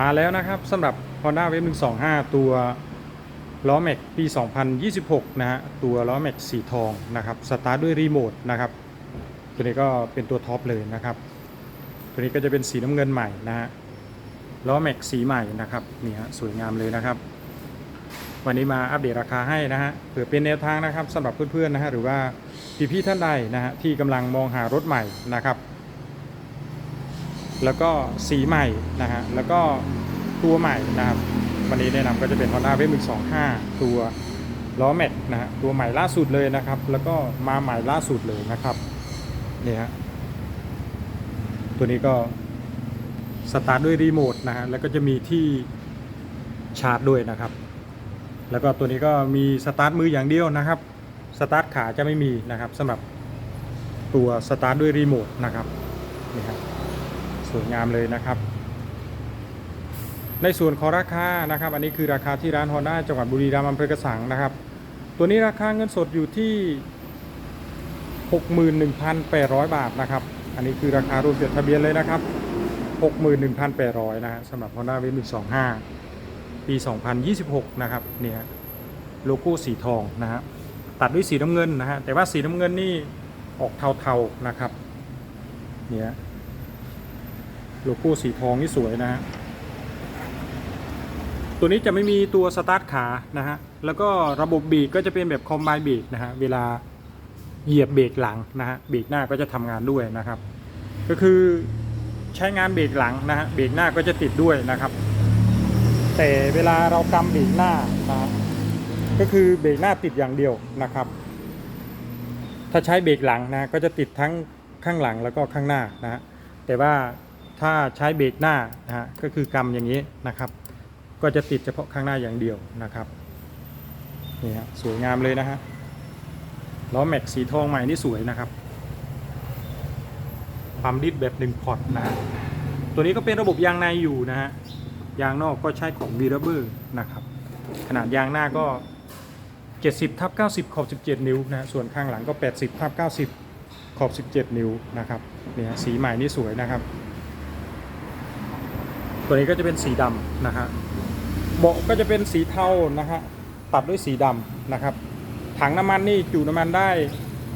มาแล้วนะครับสำหรับ Honda Wave 125 ตัวล้อแม็กปี 2026 นะฮะ ตัวล้อแม็กสีทองนะครับ สตาร์ทด้วยรีโมทนะครับ ตัวนี้ก็เป็นตัวท็อปเลยนะครับ ตัวนี้ก็จะเป็นสีน้ำเงินใหม่นะฮะ ล้อแม็กสีใหม่นะครับ นี่ฮะ สวยงามเลยนะครับ วันนี้มาอัปเดตราคาให้นะฮะ เผื่อเป็นแนวทางนะครับสำหรับเพื่อนๆนะฮะ หรือว่าพี่ๆท่านใดนะฮะที่กำลังมองหารถใหม่นะครับ แล้วก็สีใหม่นะฮะแล้วก็ตัวใหม่นะครับวันนี้แนะนำก็จะเป็น Honda w a v 125 ตัวล้อแม็กนะฮะตัวใหม่ล่าสุดเลยนะครับ แล้วก็มาใหม่ล่าสุดเลยนะครับนี่ฮะตัวนี้ก็สตาร์ทด้วยรีโมทนะฮะแล้วก็จะมีที่ชาร์จด้วยนะครับ แล้วก็ตัวนี้ก็มีสตาร์ทมืออย่างเดียวนะครับสตาร์ทขาจะไม่มีนะครับสำหรับตัวสตาร์ทด้วยรีโมทนะครับนี่ครับ วยงามเลยนะครับ ในส่วนของราคานะครับ อันนี้คือราคาที่ร้าน Honda จังหวัดบุรีรัมย์อำเภอกระสังนะครับ ตัวนี้ราคาเงินสดอยู่ที่ 61,800 บาทนะครับ อันนี้คือราคารวมจดทะเบียนเลยนะครับ 61,800 นะฮะสำหรับ Honda w a v 125 ปี 2026 นะครับเนี่ยโลโก้สีทองนะฮะตัดด้วยสีน้ำเงินนะฮะแต่ว่าสีน้ำเงินนี่ออกเทาๆนะครับเนี่ย โลโก้สีทองนี่สวยนะฮะตัวนี้จะไม่มีตัวสตาร์ทขานะฮะแล้วก็ระบบเบรกก็จะเป็นแบบคอมไบเบรกนะฮะเวลาเหยียบเบรกหลังนะฮะเบรกหน้าก็จะทำงานด้วยนะครับ ก็คือใช้งานเบรกหลังนะฮะเบรกหน้าก็จะติดด้วยนะครับ แต่เวลาเรากำเบรกหน้านะฮะก็คือเบรกหน้าติดอย่างเดียวนะครับ ถ้าใช้เบรกหลังนะก็จะติดทั้งข้างหลังแล้วก็ข้างหน้านะฮะแต่ว่า ถ้าใช้เบรกหน้านะฮะก็คือกำอย่างนี้นะครับ ก็จะติดเฉพาะข้างหน้าอย่างเดียวนะครับนี่ฮะสวยงามเลยนะฮะล้อแม็กสีทองใหม่นี่สวยนะครับปั๊มดิสแบบหนึ่งพอร์ตนะฮะตัวนี้ก็เป็นระบบยางในอยู่นะฮะยางนอกก็ใช้ของ v ีรเบอร์นะครับ ขนาดยางหน้าก็ 70ทับ90 ขอบ 17 นิ้วนะฮะส่วนข้างหลังก็ 80ทับ90 ขอบ 17 นิ้วนะครับเนี่ยสีใหม่นี่สวยนะครับ ตัวนี้ก็จะเป็นสีดำนะฮะเบาะก็จะเป็นสีเทานะฮะตัดด้วยสีดำนะครับ ถังน้ำมันนี่จุน้ำมันได้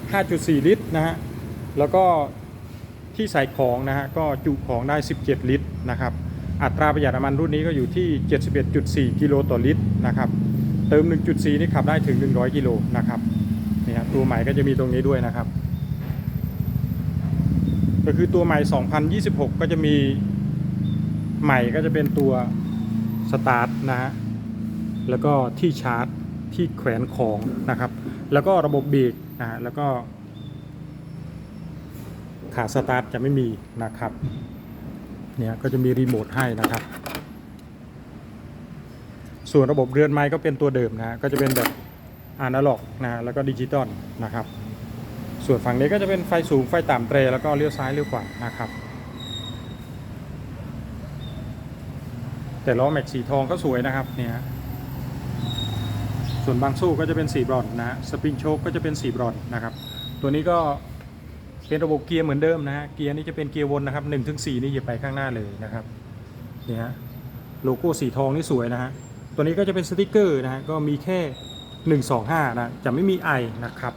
5.4 ลิตรนะฮะแล้วก็ที่ใส่ของนะฮะก็จุของได้ 17 ลิตรนะครับ อัตราประหยัดน้ำมันรุ่นนี้ก็อยู่ที่ 71.4 กิโลต่อลิตรนะครับเติม 1.4 นี่ขับได้ถึง 100 กิโลนะครับนี่ฮะตัวใหม่ก็จะมีตรงนี้ด้วยนะครับ ก็คือตัวใหม่ 2026 ก็จะมี ใหม่ก็จะเป็นตัวสตาร์ทนะฮะแล้วก็ที่ชาร์จที่แขวนของนะครับ แล้วก็ระบบเบรกนะฮะแล้วก็ ขาสตาร์ทจะไม่มีนะครับเนี่ยก็จะมีรีโมทให้นะครับ ส่วนระบบเรือนไม้ก็เป็นตัวเดิมนะฮะก็จะเป็นแบบอนาล็อกนะฮะแล้วก็ดิจิตอลนะครับ ส่วนฝั่งนี้ก็จะเป็นไฟสูงไฟต่ำเตรแล้วก็เลี้ยวซ้ายเลี้ยวขวานะครับ แต่ล้อแม็กสีทองก็สวยนะครับเนี่ยฮะส่วนบางสู้ก็จะเป็นสีบรอนซ์นะสปริงโชคก็จะเป็นสีบรอนซ์นะครับ ตัวนี้ก็เป็นระบบเกียร์เหมือนเดิมนะฮะเกียร์นี้จะเป็นเกียร์วนนะครับ1นถึงสี่นี่เหยียบไปข้างหน้าเลยนะครับเนี่ฮะโลโก้สีทองนี่สวยนะฮะตัวนี้ก็จะเป็นสติกเกอร์นะฮะก็มีแค่125นะจะไม่มีไอนะครับ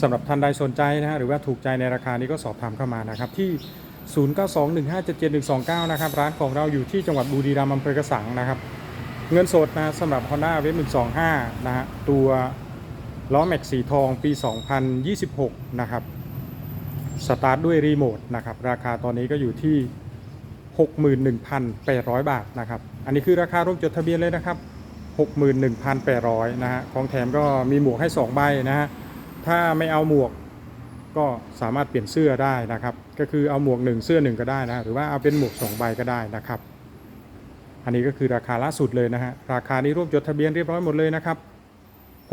สำหรับท่านใดสนใจนะฮะหรือว่าถูกใจในราคานี้ก็สอบถามเข้ามานะครับที่ 0921577129 นะครับ ร้านของเราอยู่ที่จังหวัดบุรีรัมย์อำเภอกระสังนะครับ เงินสดนะสำหรับ Honda w a v 125 นะฮะตัวล้อแม็กสีทองปี 2026 นะครับ สตาร์ทด้วยรีโมทนะครับ ราคาตอนนี้ก็อยู่ที่ 61,800 บาทนะครับ อันนี้คือราคาร่วมจดทะเบียนเลยนะครับ 61,800 นะฮะของแถมก็มีหมวกให้ 2 ใบนะฮะถ้าไม่เอาหมวก ก็สามารถเปลี่ยนเสื้อได้นะครับ ก็คือเอาหมวก 1 เสื้อ 1 ก็ได้นะหรือว่าเอาเป็นหมวก2ใบก็ได้นะครับ อันนี้ก็คือราคาล่าสุดเลยนะฮะราคานี้รวบจดทะเบียนเรียบร้อยหมดเลยนะครับ